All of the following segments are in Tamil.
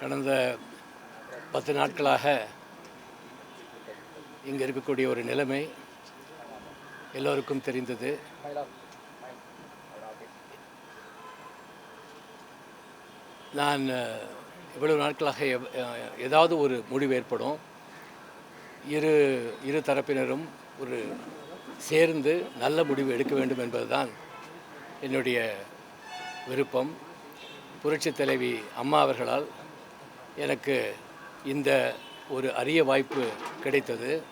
கடந்த பத்து நாட்களாக இங்கே இருக்கக்கூடிய ஒரு நிலைமை எல்லோருக்கும் தெரிந்தது. நான் இவ்வளவு நாட்களாக எவ்- ஏதாவது ஒரு முடிவு ஏற்படும். இரு இரு தரப்பினரும் ஒரு சேர்ந்து நல்ல முடிவு எடுக்க வேண்டும் என்பதுதான் என்னுடைய விருப்பம். புரட்சித் தலைவி அம்மா அவர்களால் எனக்கு இந்த ஒரு அரிய வாய்ப்பு கிடைத்தது.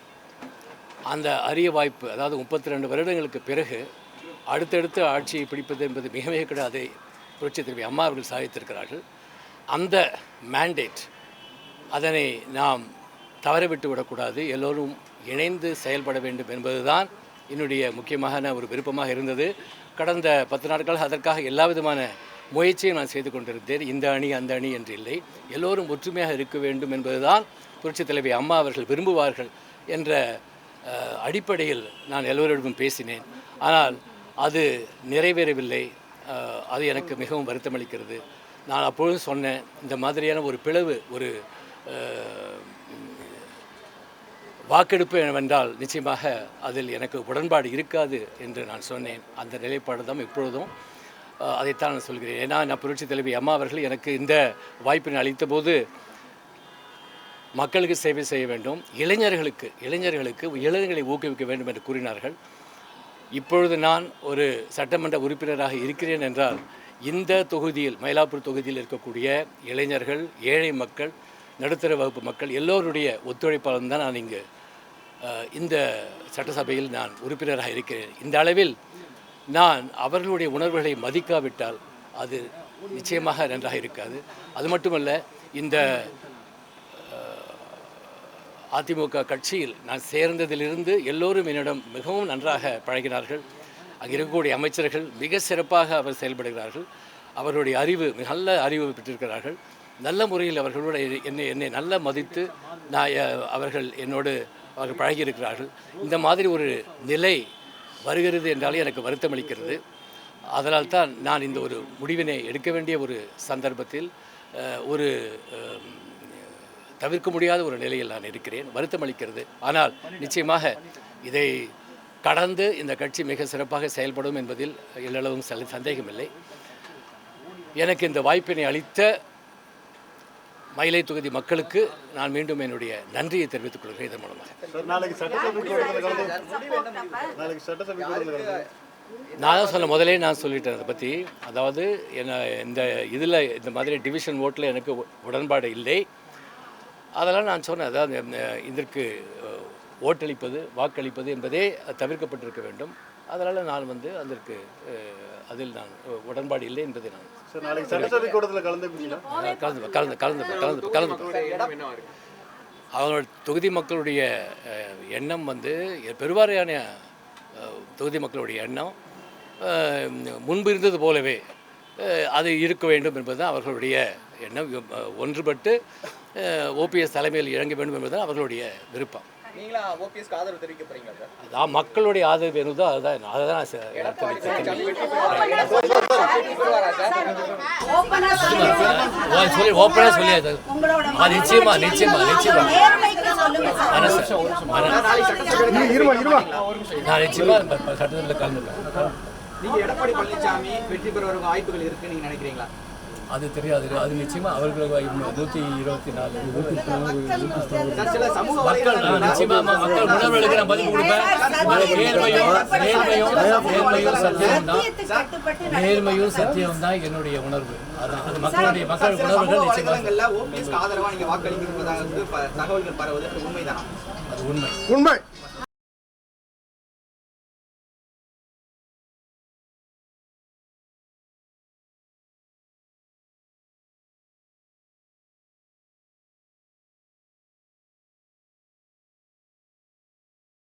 அந்த அரிய வாய்ப்பு அதாவது முப்பத்தி ரெண்டு வருடங்களுக்கு பிறகு அடுத்தடுத்து ஆட்சியை பிடிப்பது என்பது மிக மிக கிடையாது. புரட்சி திரும்பி அம்மா அவர்கள் சாதித்திருக்கிறார்கள். அந்த மேண்டேட் அதனை நாம் தவறவிட்டு விடக்கூடாது. எல்லோரும் இணைந்து செயல்பட வேண்டும் என்பதுதான் என்னுடைய முக்கியமான ஒரு விருப்பமாக இருந்தது. கடந்த பத்து நாட்களாக அதற்காக எல்லா விதமான முயற்சியை நான் செய்து கொண்டிருந்தேன். இந்த அணி அந்த அணி என்று இல்லை. எல்லோரும் ஒற்றுமையாக இருக்க வேண்டும் என்பதுதான் புரட்சித் தலைவி அம்மா அவர்கள் விரும்புவார்கள் என்ற அடிப்படையில் நான் எல்லோரிடமும் பேசினேன். ஆனால் அது நிறைவேறவில்லை. அது எனக்கு மிகவும் வருத்தமளிக்கிறது. நான் அப்பொழுதும் சொன்னேன் இந்த மாதிரியான ஒரு பிளவு ஒரு வாக்கெடுப்பு என்னவென்றால் நிச்சயமாக அதில் எனக்கு உடன்பாடு இருக்காது என்று நான் சொன்னேன். அந்த நிலைப்பாடு தான் இப்பொழுதும் அதைத்தான் நான் சொல்கிறேன். ஏன்னா நான் புரட்சி தலைவி அம்மா அவர்கள் எனக்கு இந்த வாய்ப்பினை அளித்த போது மக்களுக்கு சேவை செய்ய வேண்டும் இளைஞர்களுக்கு இளைஞர்களுக்கு இளைஞர்களை ஊக்குவிக்க வேண்டும் என்று கூறினார்கள். இப்பொழுது நான் ஒரு சட்டமன்ற உறுப்பினராக இருக்கிறேன் என்றால் இந்த தொகுதியில் மயிலாப்பூர் தொகுதியில் இருக்கக்கூடிய இளைஞர்கள் ஏழை மக்கள் நடுத்தர வகுப்பு மக்கள் எல்லோருடைய ஒத்துழைப்பாலும் தான் நான் இங்கு அஹ், இந்த சட்டசபையில் நான் உறுப்பினராக இருக்கிறேன். இந்த அளவில் நான் அவர்களுடைய உணர்வுகளை மதிக்காவிட்டால் அது நிச்சயமாக நன்றாக இருக்காது. அது மட்டுமல்ல இந்த அதிமுக கட்சியில் நான் சேர்ந்ததிலிருந்து எல்லோரும் என்னிடம் மிகவும் நன்றாக பழகினார்கள். அங்கே இருக்கக்கூடிய அமைச்சர்கள் மிக சிறப்பாக அவர் செயல்படுகிறார்கள். அவருடைய அறிவு மிக நல்ல அறிவு பெற்றிருக்கிறார்கள். நல்ல முறையில் அவர்களோட என்னை என்னை நல்ல மதித்து நான் அவர்கள் என்னோடு அவர்கள் பழகியிருக்கிறார்கள். இந்த மாதிரி ஒரு நிலை வருகிறது என்றாலே எனக்கு வருத்தமளிக்கிறது. அதனால் தான் நான் இந்த ஒரு முடிவினை எடுக்க வேண்டிய ஒரு சந்தர்ப்பத்தில் ஒரு தவிர்க்க முடியாத ஒரு நிலையில் நான் இருக்கிறேன். வருத்தம் அளிக்கிறது ஆனால் நிச்சயமாக இதை கடந்து இந்த கட்சி மிக சிறப்பாக செயல்படும் என்பதில் எல்லளவும் சந்தேகமில்லை. எனக்கு இந்த வாய்ப்பினை அளித்த மயிலை தொகுதி மக்களுக்கு நான் மீண்டும் என்னுடைய நன்றியை தெரிவித்துக் கொள்கிறேன் இதன் மூலமாக. நான் தான் சொல்ல முதலே நான் சொல்லிட்டேன் அதை பற்றி அதாவது என்ன இந்த இதில் இந்த மாதிரி டிவிஷன் ஓட்டில் எனக்கு உடன்பாடு இல்லை. அதெல்லாம் நான் சொன்னேன். அதாவது இதற்கு ஓட்டளிப்பது வாக்களிப்பது என்பதே தவிர்க்கப்பட்டிருக்க வேண்டும். அதனால் நான் வந்து அதற்கு அதில் நான் உடன்பாடு இல்லை என்பதை நான் சார் நாளைக்கு சட்டசபை கூட்டத்தில் கலந்துப்பீங்களா அஹ், கலந்து கலந்து கலந்து கலந்து கலந்து. அவங்களோட தொகுதி மக்களுடைய எண்ணம் வந்து பெருவாரியான தொகுதி மக்களுடைய எண்ணம் முன்பு இருந்தது போலவே அது இருக்க வேண்டும் என்பதுதான் அவர்களுடைய எண்ணம். ஒன்றுபட்டு ஓபிஎஸ் தலைமையில் இறங்க வேண்டும் என்பதுதான் அவர்களுடைய விருப்பம். நீங்களா ஓபிஎஸ்க்கு ஆதரவு தெரிவிக்க போறீங்களா சார் அதான் மக்களுடைய ஆதரவு வேணுதோ? அதுதான் அதை தான் சார். சொல்லி ஓப்பனாக சொல்லி அது நிச்சயமா நிச்சயமா நிச்சயமா. நான் நிச்சயமா சட்டத்தில் கலந்துப்பேன் நீங்க எடப்பாடி பழனிசாமி வெற்றி பெறுவதற்கு வாய்ப்புகள் இருக்கு நீங்க நினைக்கிறீங்களா? அது தெரியாது. அது நிச்சயமா அவர்களுக்கு நூற்றி இருபத்தி நாலு. மக்கள் நான் நிச்சயமா ம- மக்கள் உணர்வுகளுக்கு நான் பதில் கொடுப்பேன் அது நேர்மையும் நேர்மையும் நேர்மையும் சத்தியம் தான் நேர்மையும் சத்தியம் தான் என்னுடைய உணர்வு. அதான் அது மக்களுடைய மக்கள் உணர்வுகள் சமூக நிச்சயமா. வலைதளங்கள்ல ஓபிஎஸ்க்கு ஆதரவா நீங்க வாக்களிக்கிறதாக வந்து ப- தகவல்கள் பரவுது அது உண்மைதானா? அது உண்மை. உண்மை.